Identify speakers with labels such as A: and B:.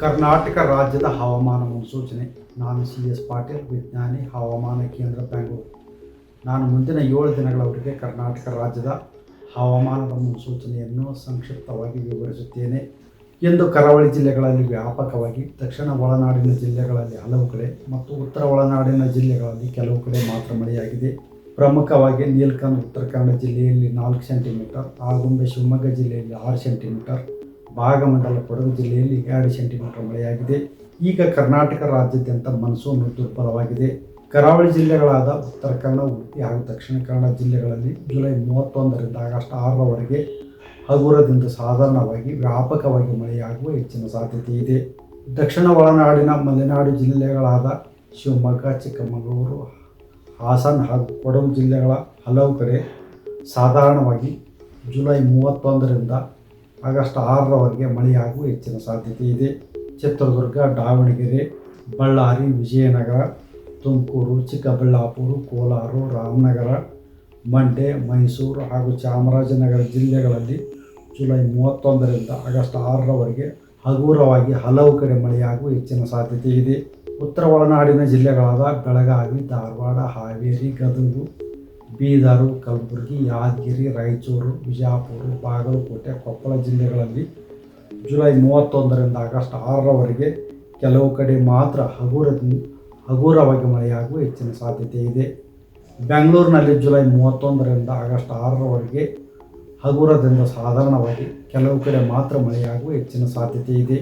A: ಕರ್ನಾಟಕ ರಾಜ್ಯದ ಹವಾಮಾನ ಮುನ್ಸೂಚನೆ. ನಾನು ಸಿ ಎಸ್ ಪಾಟೀಲ್, ವಿಜ್ಞಾನಿ, ಹವಾಮಾನ ಕೇಂದ್ರ ಬೆಂಗಳೂರು. ನಾನು ಮುಂದಿನ ಏಳು ದಿನಗಳವರೆಗೆ ಕರ್ನಾಟಕ ರಾಜ್ಯದ ಹವಾಮಾನದ ಮುನ್ಸೂಚನೆಯನ್ನು ಸಂಕ್ಷಿಪ್ತವಾಗಿ ವಿವರಿಸುತ್ತೇನೆ. ಎಂದು ಕರಾವಳಿ ಜಿಲ್ಲೆಗಳಲ್ಲಿ ವ್ಯಾಪಕವಾಗಿ, ದಕ್ಷಿಣ ಒಳನಾಡಿನ ಜಿಲ್ಲೆಗಳಲ್ಲಿ ಹಲವು ಕಡೆ ಮತ್ತು ಉತ್ತರ ಒಳನಾಡಿನ ಜಿಲ್ಲೆಗಳಲ್ಲಿ ಕೆಲವು ಕಡೆ ಮಾತ್ರ ಮಳೆಯಾಗಿದೆ. ಪ್ರಮುಖವಾಗಿ ನೀಲಕಂಠ ಉತ್ತರ ಕನ್ನಡ ಜಿಲ್ಲೆಯಲ್ಲಿ ನಾಲ್ಕು ಸೆಂಟಿಮೀಟರ್ ಆಗುಂಬೆ ಶಿವಮೊಗ್ಗ ಜಿಲ್ಲೆಯಲ್ಲಿ ಆರು ಸೆಂಟಿಮೀಟರ್ ಭಾಗಮಂಡಲ ಕೊಡಗು ಜಿಲ್ಲೆಯಲ್ಲಿ ಎರಡು ಸೆಂಟಿಮೀಟರ್ ಮಳೆಯಾಗಿದೆ. ಈಗ ಕರ್ನಾಟಕ ರಾಜ್ಯಾದ್ಯಂತ ಮನ್ಸೂನ್ ದುರ್ಬಲವಾಗಿದೆ. ಕರಾವಳಿ ಜಿಲ್ಲೆಗಳಾದ ಉತ್ತರ ಕನ್ನಡ, ಉಡುಪಿ ಹಾಗೂ ದಕ್ಷಿಣ ಕನ್ನಡ ಜಿಲ್ಲೆಗಳಲ್ಲಿ ಜುಲೈ ಮೂವತ್ತೊಂದರಿಂದ ಆಗಸ್ಟ್ ಆರರವರೆಗೆ ಹಗುರದಿಂದ ಸಾಧಾರಣವಾಗಿ ವ್ಯಾಪಕವಾಗಿ ಮಳೆಯಾಗುವ ಹೆಚ್ಚಿನ ಸಾಧ್ಯತೆ ಇದೆ. ದಕ್ಷಿಣ ಒಳನಾಡಿನ ಮಲೆನಾಡು ಜಿಲ್ಲೆಗಳಾದ ಶಿವಮೊಗ್ಗ, ಚಿಕ್ಕಮಗಳೂರು ಹಾಸನ ಹಾಗೂ ಕೊಡಗು ಜಿಲ್ಲೆಗಳ ಹಲವು ಕಡೆ ಸಾಧಾರಣವಾಗಿ ಜುಲೈ ಮೂವತ್ತೊಂದರಿಂದ ಆಗಸ್ಟ್ ಆರರವರೆಗೆ ಮಳೆಯಾಗುವ ಹೆಚ್ಚಿನ ಸಾಧ್ಯತೆ ಇದೆ. ಚಿತ್ರದುರ್ಗ, ದಾವಣಗೆರೆ, ಬಳ್ಳಾರಿ, ವಿಜಯನಗರ, ತುಮಕೂರು, ಚಿಕ್ಕಬಳ್ಳಾಪುರ, ಕೋಲಾರ, ರಾಮನಗರ, ಮಂಡ್ಯ, ಮೈಸೂರು ಹಾಗೂ ಚಾಮರಾಜನಗರ ಜಿಲ್ಲೆಗಳಲ್ಲಿ ಜುಲೈ ಮೂವತ್ತೊಂದರಿಂದ ಆಗಸ್ಟ್ ಆರರವರೆಗೆ ಹಗುರವಾಗಿ ಹಲವು ಕಡೆ ಮಳೆಯಾಗುವ ಹೆಚ್ಚಿನ ಸಾಧ್ಯತೆ ಇದೆ. ಉತ್ತರ ಒಳನಾಡಿನ ಜಿಲ್ಲೆಗಳಾದ ಬೆಳಗಾವಿ, ಧಾರವಾಡ, ಹಾವೇರಿ, ಗದಗು, ಬೀದರ್, ಕಲಬುರಗಿ, ಯಾದಗಿರಿ, ರಾಯಚೂರು, ಬಿಜಾಪುರ, ಬಾಗಲಕೋಟೆ, ಕೊಪ್ಪಳ ಜಿಲ್ಲೆಗಳಲ್ಲಿ ಜುಲೈ ಮೂವತ್ತೊಂದರಿಂದ ಆಗಸ್ಟ್ ಆರರವರೆಗೆ ಕೆಲವು ಕಡೆ ಮಾತ್ರ ಹಗುರ ಹಗುರವಾಗಿ ಮಳೆಯಾಗುವ ಹೆಚ್ಚಿನ ಸಾಧ್ಯತೆ ಇದೆ. ಬೆಂಗಳೂರಿನಲ್ಲಿ ಜುಲೈ ಮೂವತ್ತೊಂದರಿಂದ ಆಗಸ್ಟ್ ಆರರವರೆಗೆ ಹಗುರದಿಂದ ಸಾಧಾರಣವಾಗಿ ಕೆಲವು ಕಡೆ ಮಾತ್ರ ಮಳೆಯಾಗುವ ಹೆಚ್ಚಿನ ಸಾಧ್ಯತೆ ಇದೆ.